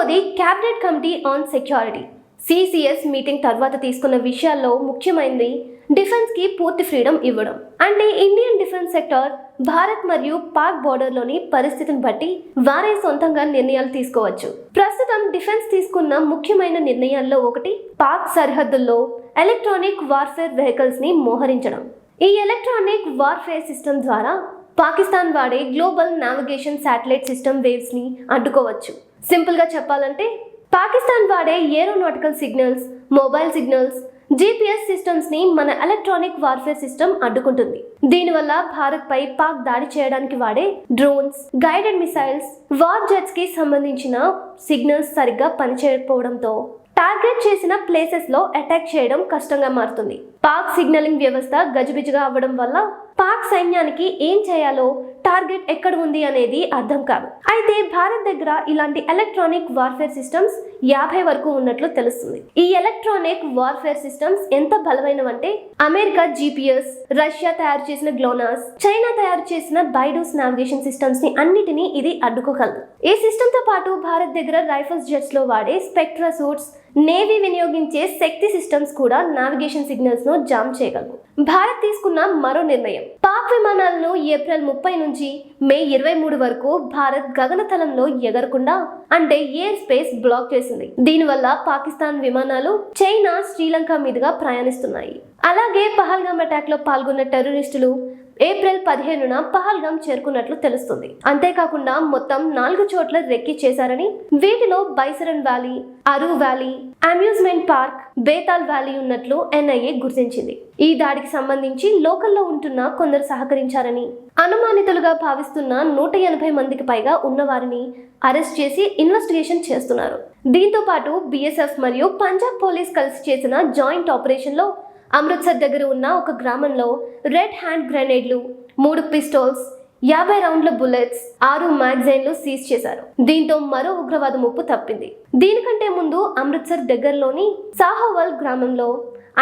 Modi cabinet committee on security. CCS meeting తర్వాత తీసుకున్న విషయాల్లో ముఖ్యమైనది డిఫెన్స్కి పూర్తి ఫ్రీడమ్ ఇవ్వడం. అంటే ఇండియన్ డిఫెన్స్ సెక్టర్ భారత్ మరియు పాక్ బోర్డర్లోని పరిస్థితిని బట్టి వారే సొంతంగా నిర్ణయాలు తీసుకోవచ్చు. ప్రస్తుతం డిఫెన్స్ తీసుకున్న ముఖ్యమైన నిర్ణయాల్లో ఒకటి పాక్ సరిహద్దుల్లో ఎలక్ట్రానిక్ వార్ఫేర్ వెహికల్స్ని మోహరించడం. ఈ ఎలక్ట్రానిక్ వార్ఫేర్ సిస్టమ్ ద్వారా పాకిస్తాన్ వాడే గ్లోబల్ నావిగేషన్ శాటిలైట్ సిస్టమ్ వేవ్స్ని అడ్డుకోవచ్చు. సింపుల్గా చెప్పాలంటే పాకిస్తాన్ వాడే aeronautical signals mobile signals GPS సిస్టమ్స్ని మన ఎలక్ట్రానిక్ వార్ఫేర్ సిస్టమ్ అడ్డుకుంటుంది. దీనివల్ల భారత్ పై పాక్ దాడి చేయడానికి వాడే డ్రోన్స్ గైడెడ్ మిసైల్స్ వార్ జెట్స్కి సంబంధించిన సిగ్నల్స్ సరిగ్గా పనిచేయకపోవడంతో టార్గెట్ చేసిన ప్లేసెస్లో అటాక్ చేయడం కష్టంగా మారుతుంది. పాక్ సిగ్నలింగ్ వ్యవస్థ గజిబిజిగా అవ్వడం వల్ల పాక్ సైన్యానికి ఏం చేయాలో టార్గెట్ ఎక్కడ ఉంది అనేది అర్థం కాదు. అయితే భారత్ దగ్గర ఇలాంటి ఎలక్ట్రానిక్ వార్ఫేర్ సిస్టమ్స్ యాభై వరకు ఉన్నట్లు తెలుస్తుంది. ఈ ఎలక్ట్రానిక్ వార్ఫేర్ సిస్టమ్స్ ఎంత బలమైనవంటే అమెరికా జీపీఎస్ రష్యా తయారు చేసిన గ్లోనాస్ చైనా తయారు చేసిన బైడోస్ నావిగేషన్ సిస్టమ్స్ని అన్నిటినీ ఇది అడ్డుకోగలదు. ఈ సిస్టమ్తో పాటు భారత్ దగ్గర రైఫల్స్ జెట్స్లో వాడే స్పెక్ట్రా సూట్స్ నేవీ వినియోగించే శక్తి సిస్టమ్స్ కూడా నావిగేషన్ సిగ్నల్స్ను జామ్ చేయగలవు. భారత్ తీసుకున్న మరో నిర్ణయం. పాక్ విమానాలను ఏప్రిల్ ముప్పై నుంచి మే ఇరవై మూడు వరకు భారత్ గగనతలంలో ఎగరకుండా అంటే ఎయిర్ స్పేస్ బ్లాక్ చేసింది. దీనివల్ల పాకిస్తాన్ విమానాలు చైనా శ్రీలంక మీదుగా ప్రయాణిస్తున్నాయి. అలాగే పహల్గామ్ అటాక్లో పాల్గొన్న టెర్రరిస్టులు ఏప్రిల్ పదిహేనున పహల్గామ్ చేరుకున్నట్లు తెలుస్తుంది. అంతేకాకుండా మొత్తం నాలుగు చోట్ల రెక్కి చేశారని వీటిలో Baisaran valley Aru valley amusement park Betaab valley ఉన్నట్లు ఎన్ఐఏ గుర్తించింది. ఈ దాడికి సంబంధించి లోకల్లో ఉంటున్న కొందరు సహకరించారని అనుమానితులుగా భావిస్తున్న నూట ఎనభై మందికి పైగా ఉన్నవారిని అరెస్ట్ చేసి ఇన్వెస్టిగేషన్ చేస్తున్నారు. దీంతో పాటు బీఎస్ఎఫ్ మరియు పంజాబ్ పోలీస్ కలిసి చేసిన జాయింట్ ఆపరేషన్లో అమృత్సర్ దగ్గర ఉన్న ఒక గ్రామంలో రెడ్ హ్యాండ్ గ్రెనేడ్లు మూడు పిస్టోల్స్ యాభై రౌండ్ల బుల్లెట్స్ ఆరు మ్యాగజైన్లు సీజ్ చేశారు. దీంతో మరో ఉగ్రవాద ముప్పు తప్పింది. దీనికంటే ముందు అమృత్సర్ దగ్గరలోని సాహోవల్ గ్రామంలో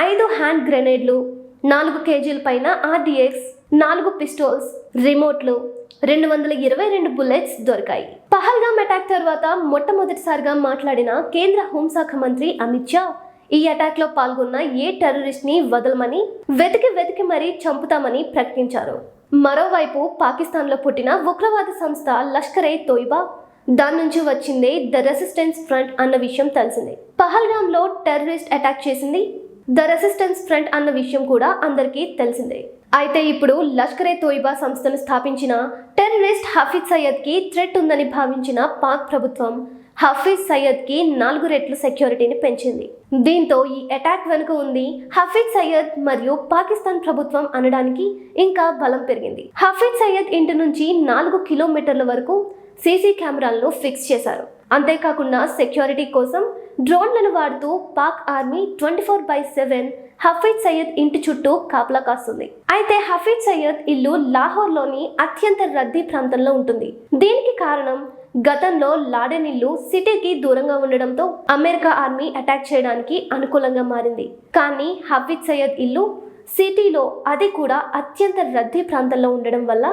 ఐదు హ్యాండ్ గ్రెనేడ్లు నాలుగు కేజీల పైన ఆర్డిఎక్స్ నాలుగు పిస్టోల్స్ రిమోట్లు రెండు వందల ఇరవై రెండు బుల్లెట్స్ దొరికాయి. పహల్గామ్ అటాక్ తర్వాత మొట్టమొదటిసారిగా మాట్లాడిన కేంద్ర హోంశాఖ మంత్రి అమిత్ షా ఈ అటాక్లో పాల్గొన్న ఏ టెర్రరిస్ట్ని వదలమని వెతికి వెతికి మరీ చంపుతామని ప్రకటించారు. మరోవైపు పాకిస్తాన్లో పుట్టిన ఉగ్రవాద సంస్థ లష్కర్ ఏ తోయిబా దాని నుంచి వచ్చిందే ద రెసిస్టెన్స్ ఫ్రంట్ అన్న విషయం తెలిసిందే. పహల్గామ్లో టెర్రరిస్ట్ అటాక్ చేసింది ద రెసిస్టెన్స్ ఫ్రంట్ అన్న విషయం కూడా అందరికీ తెలిసిందే. అయితే ఇప్పుడు లష్కరే తోయిబా సంస్థను స్థాపించిన టెర్రరిస్ట్ హఫీజ్ సయ్యద్కి థ్రెట్ ఉందని భావించిన పాక్ ప్రభుత్వం హఫీజ్ సయ్యద్కి నాలుగు రెట్లు సెక్యూరిటీని పెంచింది. దీంతో ఈ అటాక్ వెనుక ఉంది హఫీజ్ సయ్యద్ మరియు పాకిస్తాన్ ప్రభుత్వం అనడానికి ఇంకా బలం పెరిగింది. హఫీజ్ సయ్యద్ ఇంటి నుంచి నాలుగు కిలోమీటర్ల వరకు సీసీ కెమెరాలను ఫిక్స్ చేశారు. అంతేకాకుండా సెక్యూరిటీ కోసం డ్రోన్లను వాడుతూ Pak army twenty four by seven Hafiz Saeed ఇంటి చుట్టూ కాపలా కాస్తుంది. అయితే హఫీజ్ సయ్యద్ ఇల్లు లాహోర్లోని అత్యంత రద్దీ ప్రాంతంలో ఉంటుంది. దీనికి కారణం గతంలో లాడెన్ ఇల్లు సిటీకి దూరంగా ఉండడంతో అమెరికా ఆర్మీ అటాక్ చేయడానికి అనుకూలంగా మారింది. కానీ హఫీజ్ సయ్యద్ ఇల్లు సిటీలో అది కూడా అత్యంత రద్దీ ప్రాంతంలో ఉండడం వల్ల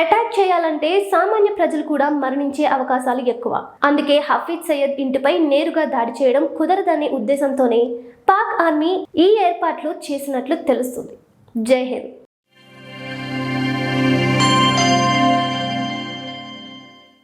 అటాక్ చేయాలంటే సామాన్య ప్రజలు కూడా మరణించే అవకాశాలు ఎక్కువ. అందుకే హఫీజ్ సయ్యద్ ఇంటిపై నేరుగా దాడి చేయడం కుదరదనే ఉద్దేశంతోనే పాక్ ఆర్మీ ఈ ఏర్పాట్లు చేసినట్లు తెలుస్తుంది. జై హింద్.